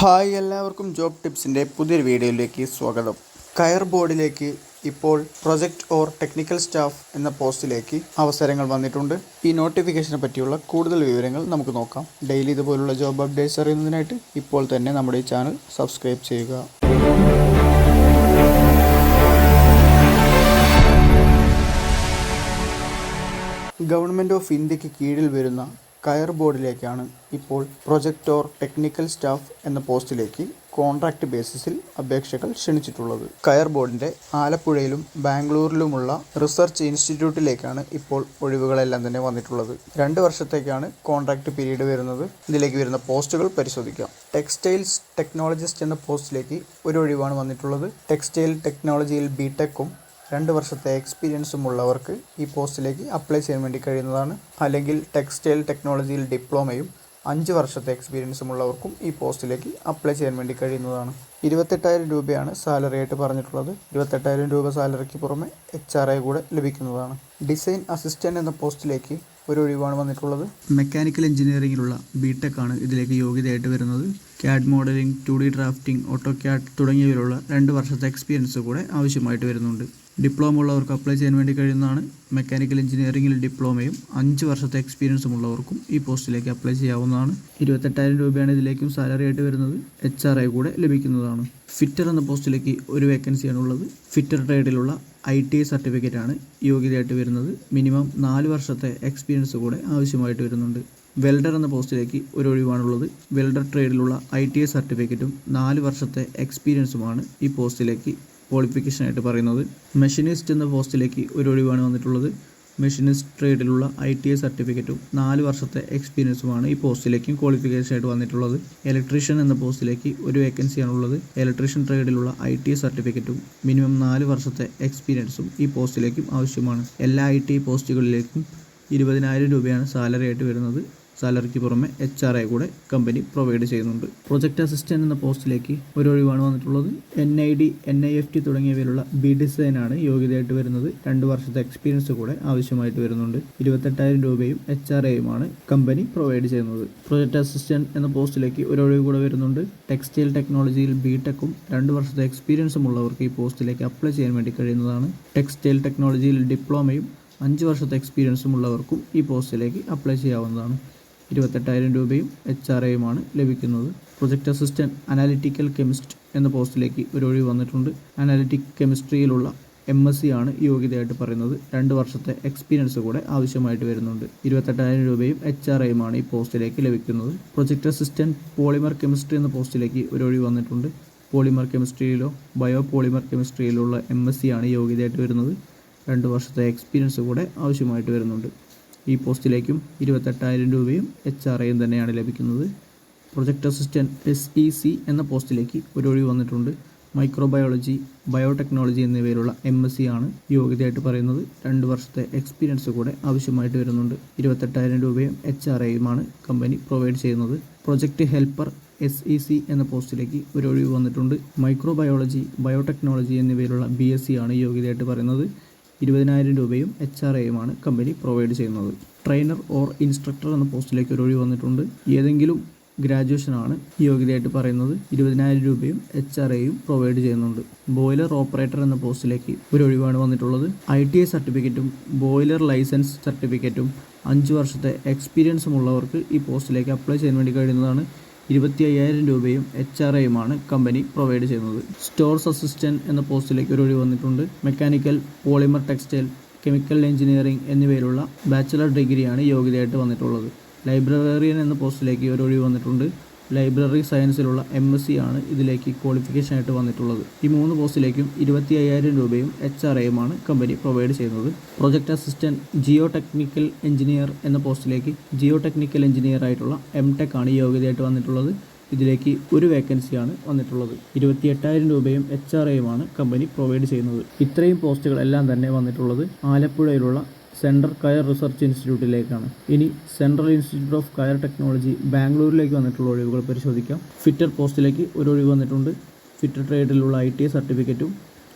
Hi എല്ലാവർക്കും job ടിപ്സിന്റെ പുതിയൊരു വീഡിയോയിലേക്ക് സ്വാഗതം. കയർ ബോർഡിലേക്ക് ഇപ്പോൾ പ്രൊജക്റ്റ് ഓർ ടെക്നിക്കൽ സ്റ്റാഫ് എന്ന പോസ്റ്റിലേക്ക് അവസരങ്ങൾ വന്നിട്ടുണ്ട്. ഈ നോട്ടിഫിക്കേഷനെ പറ്റിയുള്ള കൂടുതൽ വിവരങ്ങൾ നമുക്ക് നോക്കാം. ഡെയിലി ഇതുപോലുള്ള ജോബ് അപ്ഡേറ്റ്സ് അറിയുന്നതിനായിട്ട് ഇപ്പോൾ തന്നെ നമ്മുടെ ഈ ചാനൽ സബ്സ്ക്രൈബ് ചെയ്യുക. ഗവൺമെന്റ് ഓഫ് ഇന്ത്യയ്ക്ക് കീഴിൽ വരുന്ന കയർ ബോർഡിലേക്കാണ് ഇപ്പോൾ പ്രൊജക്ടോർ ടെക്നിക്കൽ സ്റ്റാഫ് എന്ന പോസ്റ്റിലേക്ക് കോൺട്രാക്ട് ബേസിസിൽ അപേക്ഷകൾ ക്ഷണിച്ചിട്ടുള്ളത്. കയർ ബോർഡിന്റെ ആലപ്പുഴയിലും ബാംഗ്ലൂരിലുമുള്ള റിസർച്ച് ഇൻസ്റ്റിറ്റ്യൂട്ടിലേക്കാണ് ഇപ്പോൾ ഒഴിവുകളെല്ലാം തന്നെ വന്നിട്ടുള്ളത്. രണ്ട് വർഷത്തേക്കാണ് കോൺട്രാക്ട് പീരീഡ് വരുന്നത്. ഇതിലേക്ക് വരുന്ന പോസ്റ്റുകൾ പരിശോധിക്കാം. ടെക്സ്റ്റൈൽസ് ടെക്നോളജിസ്റ്റ് എന്ന പോസ്റ്റിലേക്ക് ഒരു ഒഴിവാണ് വന്നിട്ടുള്ളത്. ടെക്സ്റ്റൈൽ ടെക്നോളജിയിൽ ബി ടെക്കും രണ്ട് വർഷത്തെ എക്സ്പീരിയൻസും ഉള്ളവർക്ക് ഈ പോസ്റ്റിലേക്ക് അപ്ലൈ ചെയ്യാൻ വേണ്ടി കഴിയുന്നതാണ്. അല്ലെങ്കിൽ ടെക്സ്റ്റൈൽ ടെക്നോളജിയിൽ ഡിപ്ലോമയും അഞ്ച് വർഷത്തെ എക്സ്പീരിയൻസും ഉള്ളവർക്കും ഈ പോസ്റ്റിലേക്ക് അപ്ലൈ ചെയ്യാൻ വേണ്ടി കഴിയുന്നതാണ്. ഇരുപത്തെട്ടായിരം രൂപയാണ് സാലറി ആയിട്ട് പറഞ്ഞിട്ടുള്ളത്. ഇരുപത്തെട്ടായിരം രൂപ സാലറിക്ക് പുറമെ എച്ച് ആർ ഐ കൂടെ ലഭിക്കുന്നതാണ്. ഡിസൈൻ അസിസ്റ്റന്റ് എന്ന പോസ്റ്റിലേക്ക് ഒരു ഒഴിവാണ് വന്നിട്ടുള്ളത്. മെക്കാനിക്കൽ എഞ്ചിനീയറിംഗിലുള്ള ബി ടെക് ആണ് ഇതിലേക്ക് യോഗ്യതയായിട്ട് വരുന്നത്. CAD modelling two D drafting auto CAD തുടങ്ങിയവയിലുള്ള രണ്ട് വർഷത്തെ എക്സ്പീരിയൻസ് കൂടെ ആവശ്യമായിട്ട് വരുന്നുണ്ട്. ഡിപ്ലോമ ഉള്ളവർക്ക് അപ്ലൈ ചെയ്യാൻ വേണ്ടി കഴിയുന്നതാണ്. മെക്കാനിക്കൽ എഞ്ചിനീയറിംഗിൽ ഡിപ്ലോമയും അഞ്ച് വർഷത്തെ എക്സ്പീരിയൻസും ഉള്ളവർക്കും ഈ പോസ്റ്റിലേക്ക് അപ്ലൈ ചെയ്യാവുന്നതാണ്. ഇരുപത്തെട്ടായിരം രൂപയാണ് ഇതിലേക്കും സാലറി ആയിട്ട് വരുന്നത്. എച്ച് ആർ ഐ കൂടെ ലഭിക്കുന്നതാണ്. ഫിറ്റർ എന്ന പോസ്റ്റിലേക്ക് ഒരു വേക്കൻസിയാണ് ഉള്ളത്. ഫിറ്റർ ട്രേഡിലുള്ള ഐ ടി ഐ സർട്ടിഫിക്കറ്റ് ആണ് യോഗ്യതയായിട്ട് വരുന്നത്. മിനിമം നാല് വർഷത്തെ എക്സ്പീരിയൻസ് കൂടെ ആവശ്യമായിട്ട് വരുന്നുണ്ട്. വെൽഡർ എന്ന പോസ്റ്റിലേക്ക് ഒരു ഒഴിവാണുള്ളത്. വെൽഡർ ട്രേഡിലുള്ള ഐ ടി ഐ സർട്ടിഫിക്കറ്റും നാല് വർഷത്തെ എക്സ്പീരിയൻസുമാണ് ഈ പോസ്റ്റിലേക്ക് ക്വാളിഫിക്കേഷനായിട്ട് പറയുന്നത്. മെഷീനിസ്റ്റ് എന്ന പോസ്റ്റിലേക്ക് ഒരു ഒഴിവാണ് വന്നിട്ടുള്ളത്. മെഷീനിസ്റ്റ് ട്രേഡിലുള്ള ഐ ടി ഐ സർട്ടിഫിക്കറ്റും നാല് വർഷത്തെ എക്സ്പീരിയൻസുമാണ് ഈ പോസ്റ്റിലേക്കും ക്വാളിഫിക്കേഷൻ ആയിട്ട് വന്നിട്ടുള്ളത്. ഇലക്ട്രീഷ്യൻ എന്ന പോസ്റ്റിലേക്ക് ഒരു വേക്കൻസിയാണ് ഉള്ളത് ഇലക്ട്രീഷ്യൻ ട്രേഡിലുള്ള ഐ ടി ഐ സർട്ടിഫിക്കറ്റും മിനിമം നാല് വർഷത്തെ എക്സ്പീരിയൻസും ഈ പോസ്റ്റിലേക്കും ആവശ്യമാണ്. എല്ലാ ഐ ടി ഐ പോസ്റ്റുകളിലേക്കും ഇരുപതിനായിരം രൂപയാണ് സാലറി ആയിട്ട് വരുന്നത്. സാലറിക്ക് പുറമെ എച്ച് ആർ ഐ കൂടെ കമ്പനി പ്രൊവൈഡ് ചെയ്യുന്നുണ്ട്. പ്രൊജക്ട് അസിസ്റ്റന്റ് എന്ന പോസ്റ്റിലേക്ക് ഒരു ഒഴിവാണ് വന്നിട്ടുള്ളത്. N I D N I F T തുടങ്ങിയവയിലുള്ള B ഡിസൈനാണ് യോഗ്യതയായിട്ട് വരുന്നത്. രണ്ട് വർഷത്തെ എക്സ്പീരിയൻസ് കൂടെ ആവശ്യമായിട്ട് വരുന്നുണ്ട്. ഇരുപത്തെട്ടായിരം രൂപയും എച്ച് ആർ ഐയുമാണ് കമ്പനി പ്രൊവൈഡ് ചെയ്യുന്നത്. പ്രൊജക്ട് അസിസ്റ്റന്റ് എന്ന പോസ്റ്റിലേക്ക് ഒരു ഒഴിവ് കൂടെ വരുന്നുണ്ട്. ടെക്സ്റ്റൈൽ ടെക്നോളജിയിൽ ബി ടെക്കും രണ്ട് വർഷത്തെ എക്സ്പീരിയൻസും ഉള്ളവർക്ക് ഈ പോസ്റ്റിലേക്ക് അപ്ലൈ ചെയ്യാൻ വേണ്ടി കഴിയുന്നതാണ്. ടെക്സ്റ്റൈൽ ടെക്നോളജിയിൽ ഡിപ്ലോമയും അഞ്ച് വർഷത്തെ എക്സ്പീരിയൻസും ഉള്ളവർക്കും ഈ പോസ്റ്റിലേക്ക് അപ്ലൈ ചെയ്യാവുന്നതാണ്. ഇരുപത്തെട്ടായിരം രൂപയും എച്ച് ആർ ഐയുമാണ് ലഭിക്കുന്നത്. പ്രൊജക്ട് അസിസ്റ്റന്റ് അനാലിറ്റിക്കൽ കെമിസ്റ്റ് എന്ന പോസ്റ്റിലേക്ക് ഒരു ഒഴിവ് വന്നിട്ടുണ്ട്. അനാലിറ്റിക് കെമിസ്ട്രിയിലുള്ള എം എസ് സി ആണ് യോഗ്യതയായിട്ട് പറയുന്നത്. രണ്ട് വർഷത്തെ എക്സ്പീരിയൻസ് കൂടെ ആവശ്യമായിട്ട് വരുന്നുണ്ട്. ഇരുപത്തെട്ടായിരം രൂപയും എച്ച് ആർ ഐയുമാണ് ഈ പോസ്റ്റിലേക്ക് ലഭിക്കുന്നത്. പ്രൊജക്ട് അസിസ്റ്റന്റ് പോളിമർ കെമിസ്ട്രി എന്ന പോസ്റ്റിലേക്ക് ഒരു ഒഴിവ് വന്നിട്ടുണ്ട്. പോളിമർ കെമിസ്ട്രിയിലോ ബയോ പോളിമർ കെമിസ്ട്രിയിലുള്ള എം എസ് സി ആണ് യോഗ്യതയായിട്ട് വരുന്നത്. രണ്ട് വർഷത്തെ എക്സ്പീരിയൻസ് കൂടെ ആവശ്യമായിട്ട് വരുന്നുണ്ട്. ഈ പോസ്റ്റിലേക്കും ഇരുപത്തെട്ടായിരം രൂപയും എച്ച് ആർ ഐയും തന്നെയാണ് ലഭിക്കുന്നത്. Project assistant S E C എന്ന പോസ്റ്റിലേക്ക് ഒരു ഒഴിവ് വന്നിട്ടുണ്ട്. മൈക്രോബയോളജി ബയോടെക്നോളജി എന്നിവയിലുള്ള എം എസ് സി ആണ് യോഗ്യതയായിട്ട് പറയുന്നത്. രണ്ട് വർഷത്തെ എക്സ്പീരിയൻസ് കൂടെ ആവശ്യമായിട്ട് വരുന്നുണ്ട്. ഇരുപത്തെട്ടായിരം രൂപയും എച്ച് ആർ ഐയുമാണ് കമ്പനി പ്രൊവൈഡ് ചെയ്യുന്നത്. Project helper S E C എന്ന പോസ്റ്റിലേക്ക് ഒരു ഒഴിവ് വന്നിട്ടുണ്ട്. മൈക്രോബയോളജി ബയോടെക്നോളജി എന്നിവയിലുള്ള ബി എസ് സി ആണ് യോഗ്യതയായിട്ട് പറയുന്നത്. ഇരുപതിനായിരം രൂപയും എച്ച് ആർ എയുമാണ് കമ്പനി പ്രൊവൈഡ് ചെയ്യുന്നത്. ട്രെയിനർ ഓർ ഇൻസ്ട്രക്ടർ എന്ന പോസ്റ്റിലേക്ക് ഒരു ഒഴിവ് വന്നിട്ടുണ്ട്. ഏതെങ്കിലും ഗ്രാജുവേഷനാണ് യോഗ്യതയായിട്ട് പറയുന്നത്. ഇരുപതിനായിരം രൂപയും എച്ച് ആർ എയും പ്രൊവൈഡ് ചെയ്യുന്നുണ്ട്. ബോയിലർ ഓപ്പറേറ്റർ എന്ന പോസ്റ്റിലേക്ക് ഒരു ഒഴിവാണ് വന്നിട്ടുള്ളത്. ഐ ടി ഐ സർട്ടിഫിക്കറ്റും ബോയിലർ ലൈസൻസ് സർട്ടിഫിക്കറ്റും അഞ്ച് വർഷത്തെ എക്സ്പീരിയൻസും ഉള്ളവർക്ക് ഈ പോസ്റ്റിലേക്ക് അപ്ലൈ ചെയ്യാൻ വേണ്ടി കഴിയുന്നതാണ് ഇരുപത്തി അയ്യായിരം രൂപയും എച്ച് ആർ ഐയുമാണ് കമ്പനി പ്രൊവൈഡ് ചെയ്യുന്നത്. സ്റ്റോർസ് അസിസ്റ്റന്റ് എന്ന പോസ്റ്റിലേക്ക് ഒരു ഒഴിവ് വന്നിട്ടുണ്ട്. Mechanical polymer textile chemical engineering എന്നിവയിലുള്ള bachelor ഡിഗ്രിയാണ് യോഗ്യതയായിട്ട് വന്നിട്ടുള്ളത്. ലൈബ്രറിയൻ എന്ന പോസ്റ്റിലേക്ക് ഒരു ഒഴിവ് വന്നിട്ടുണ്ട്. ലൈബ്രറി സയൻസിലുള്ള എം എസ് സി ആണ് ഇതിലേക്ക് ക്വാളിഫിക്കേഷൻ ആയിട്ട് വന്നിട്ടുള്ളത്. ഈ മൂന്ന് പോസ്റ്റിലേക്കും ഇരുപത്തി അയ്യായിരം രൂപയും എച്ച് ആർ എയുമാണ് കമ്പനി പ്രൊവൈഡ് ചെയ്യുന്നത്. Project assistant Jio technical engineer എന്ന പോസ്റ്റിലേക്ക് ജിയോ ടെക്നിക്കൽ എഞ്ചിനീയർ ആയിട്ടുള്ള എം ടെക് ആണ് യോഗ്യതയായിട്ട് വന്നിട്ടുള്ളത്. ഇതിലേക്ക് ഒരു വേക്കൻസിയാണ് വന്നിട്ടുള്ളത്. ഇരുപത്തി എട്ടായിരം രൂപയും എച്ച് ആർ എയുമാണ് കമ്പനി പ്രൊവൈഡ് ചെയ്യുന്നത്. ഇത്രയും പോസ്റ്റുകളെല്ലാം തന്നെ വന്നിട്ടുള്ളത് ആലപ്പുഴയിലുള്ള സെൻട്രൽ കയർ റിസർച്ച് ഇൻസ്റ്റിറ്റ്യൂട്ടിലേക്കാണ്. ഇനി central institute of coir technology ബാംഗ്ലൂരിലേക്ക് വന്നിട്ടുള്ള ഒഴിവുകൾ പരിശോധിക്കാം. ഫിറ്റർ പോസ്റ്റിലേക്ക് ഒരു ഒഴിവ് വന്നിട്ടുണ്ട്. ഫിറ്റർ ട്രേഡിലുള്ള ഐ ടി സർട്ടിഫിക്കറ്റും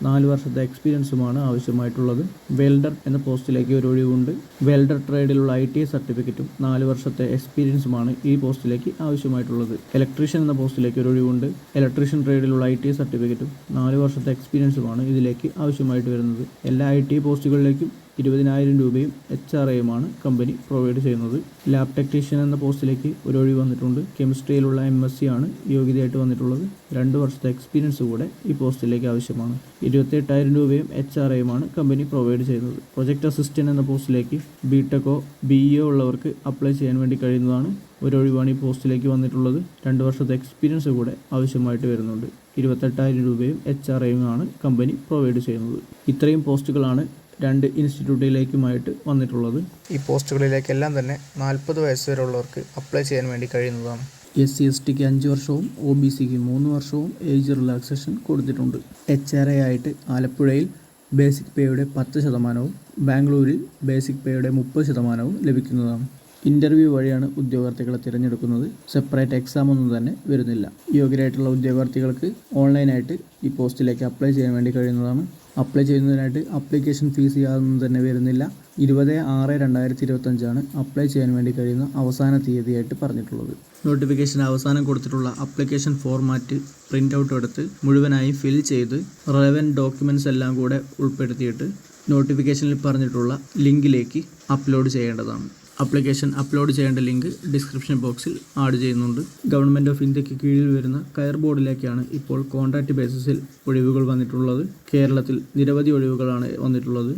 നാല് വർഷത്തെ എക്സ്പീരിയൻസുമാണ് ആവശ്യമായിട്ടുള്ളത്. വെൽഡർ എന്ന പോസ്റ്റിലേക്ക് ഒരു ഒഴിവുണ്ട്. വെൽഡർ ട്രേഡിലുള്ള ഐ ടി സർട്ടിഫിക്കറ്റും നാല് വർഷത്തെ എക്സ്പീരിയൻസുമാണ് ഈ പോസ്റ്റിലേക്ക് ആവശ്യമായിട്ടുള്ളത്. ഇലക്ട്രീഷ്യൻ എന്ന പോസ്റ്റിലേക്ക് ഒരു ഒഴിവുണ്ട്. ഇലക്ട്രീഷ്യൻ ട്രേഡിലുള്ള ഐ ടി സർട്ടിഫിക്കറ്റും നാല് വർഷത്തെ എക്സ്പീരിയൻസുമാണ് ഇതിലേക്ക് ആവശ്യമായിട്ട് വരുന്നത്. എല്ലാ ഐ ടി പോസ്റ്റുകളിലേക്കും ഇരുപതിനായിരം രൂപയും എച്ച് ആർ ഐയുമാണ് കമ്പനി പ്രൊവൈഡ് ചെയ്യുന്നത്. ലാബ് ടെക്നീഷ്യൻ എന്ന പോസ്റ്റിലേക്ക് ഒരു ഒഴിവ് വന്നിട്ടുണ്ട് കെമിസ്ട്രിയിലുള്ള എം എസ് സി ആണ് യോഗ്യതയായിട്ട് വന്നിട്ടുള്ളത്. രണ്ട് വർഷത്തെ എക്സ്പീരിയൻസ് കൂടെ ഈ പോസ്റ്റിലേക്ക് ആവശ്യമാണ്. ഇരുപത്തിയെട്ടായിരം രൂപയും എച്ച് ആർ ഐയുമാണ് കമ്പനി പ്രൊവൈഡ് ചെയ്യുന്നത്. പ്രൊജക്ട് അസിസ്റ്റന്റ് എന്ന പോസ്റ്റിലേക്ക് ബി ടെക്കോ ബി ഇഒ ഉള്ളവർക്ക് അപ്ലൈ ചെയ്യാൻ വേണ്ടി കഴിയുന്നതാണ് ഒരു ഒഴിവാണ് ഈ പോസ്റ്റിലേക്ക് വന്നിട്ടുള്ളത്. രണ്ട് വർഷത്തെ എക്സ്പീരിയൻസ് കൂടെ ആവശ്യമായിട്ട് വരുന്നുണ്ട്. ഇരുപത്തെട്ടായിരം രൂപയും എച്ച് ആർ എയുമാണ് കമ്പനി പ്രൊവൈഡ് ചെയ്യുന്നത്. ഇത്രയും പോസ്റ്റുകളാണ് രണ്ട് ഇൻസ്റ്റിറ്റ്യൂട്ടിലേക്കുമായിട്ട് വന്നിട്ടുള്ളത്. ഈ പോസ്റ്റുകളിലേക്കെല്ലാം തന്നെ നാൽപ്പത് വയസ്സ് വരെ ഉള്ളവർക്ക് അപ്ലൈ ചെയ്യാൻ വേണ്ടി കഴിയുന്നതാണ്. എസ് സി എസ് ടിക്ക് അഞ്ച് വർഷവും ഒ ബി സിക്ക് മൂന്ന് വർഷവും ഏജ് റിലാക്സേഷൻ കൊടുത്തിട്ടുണ്ട്. എച്ച് ആർ എ ആയിട്ട് ആലപ്പുഴയിൽ ബേസിക് പേയുടെ പത്ത് ശതമാനവും ബാംഗ്ലൂരിൽ ബേസിക് പേയുടെ മുപ്പത് ശതമാനവും ലഭിക്കുന്നതാണ്. ഇന്റർവ്യൂ വഴിയാണ് ഉദ്യോഗാർത്ഥികളെ തിരഞ്ഞെടുക്കുന്നത്. സെപ്പറേറ്റ് എക്സാം ഒന്നും തന്നെ വരുന്നില്ല. യോഗ്യരായിട്ടുള്ള ഉദ്യോഗാർത്ഥികൾക്ക് ഓൺലൈനായിട്ട് ഈ പോസ്റ്റിലേക്ക് അപ്ലൈ ചെയ്യാൻ വേണ്ടി കഴിയുന്നതാണ്. അപ്ലൈ ചെയ്യുന്നതിനായിട്ട് അപ്ലിക്കേഷൻ ഫീസ് യാതൊന്നും തന്നെ വരുന്നില്ല. ഇരുപത് ആറ് രണ്ടായിരത്തി ഇരുപത്തഞ്ചാണ് അപ്ലൈ ചെയ്യാൻ വേണ്ടി കഴിയുന്ന അവസാന തീയതിയായിട്ട് പറഞ്ഞിട്ടുള്ളത്. നോട്ടിഫിക്കേഷൻ അവസാനം കൊടുത്തിട്ടുള്ള അപ്ലിക്കേഷൻ ഫോർമാറ്റ് പ്രിന്റ് ഔട്ട് എടുത്ത് മുഴുവനായി ഫിൽ ചെയ്ത് റെലവന്റ് ഡോക്യുമെന്റ്സ് എല്ലാം കൂടെ ഉൾപ്പെടുത്തിയിട്ട് നോട്ടിഫിക്കേഷനിൽ പറഞ്ഞിട്ടുള്ള ലിങ്കിലേക്ക് അപ്ലോഡ് ചെയ്യേണ്ടതാണ്. അപ്ലിക്കേഷൻ അപ്ലോഡ് ചെയ്യേണ്ട ലിങ്ക് ഡിസ്ക്രിപ്ഷൻ ബോക്സിൽ ആഡ് ചെയ്യുന്നുണ്ട്. ഗവൺമെന്റ് ഓഫ് ഇന്ത്യയ്ക്ക് കീഴിൽ വരുന്ന കയർ ബോർഡിലേക്കാണ് ഇപ്പോൾ കോൺട്രാക്റ്റ് ബേസിസിൽ ഒഴിവുകൾ വന്നിട്ടുള്ളത്. കേരളത്തിൽ നിരവധി ഒഴിവുകളാണ് വന്നിട്ടുള്ളത്.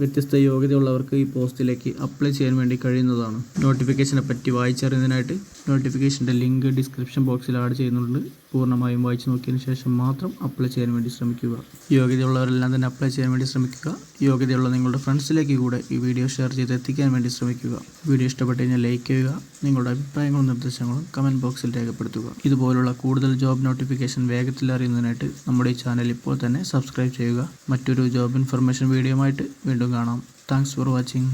വ്യത്യസ്ത യോഗ്യതയുള്ളവർക്ക് ഈ പോസ്റ്റിലേക്ക് അപ്ലൈ ചെയ്യാൻ വേണ്ടി കഴിയുന്നതാണ്. നോട്ടിഫിക്കേഷനെ പറ്റി വായിച്ചറിയുന്നതിനായിട്ട് നോട്ടിഫിക്കേഷന്റെ ലിങ്ക് ഡിസ്ക്രിപ്ഷൻ ബോക്സിൽ ആഡ് ചെയ്യുന്നുണ്ട്. പൂർണമായും വായിച്ചു നോക്കിയതിന് ശേഷം മാത്രം അപ്ലൈ ചെയ്യാൻ വേണ്ടി ശ്രമിക്കുക. യോഗ്യതയുള്ളവരെല്ലാം തന്നെ അപ്ലൈ ചെയ്യാൻ വേണ്ടി ശ്രമിക്കുക. യോഗ്യതയുള്ള നിങ്ങളുടെ ഫ്രണ്ട്സിലേക്ക് കൂടെ ഈ വീഡിയോ ഷെയർ ചെയ്ത് എത്തിക്കാൻ വേണ്ടി ശ്രമിക്കുക. വീഡിയോ ഇഷ്ടപ്പെട്ട് കഴിഞ്ഞാൽ ലൈക്ക് ചെയ്യുക. നിങ്ങളുടെ അഭിപ്രായങ്ങളും നിർദ്ദേശങ്ങളും കമന്റ് ബോക്സിൽ രേഖപ്പെടുത്തുക. ഇതുപോലുള്ള കൂടുതൽ ജോബ് നോട്ടിഫിക്കേഷൻ വേഗത്തിൽ അറിയുന്നതിനായിട്ട് നമ്മുടെ ഈ ചാനൽ ഇപ്പോൾ തന്നെ സബ്സ്ക്രൈബ് ചെയ്യുക. മറ്റൊരു ജോബ് ഇൻഫർമേഷൻ വീഡിയോ ആയിട്ട് വീണ്ടും കാണാം. Thanks for watching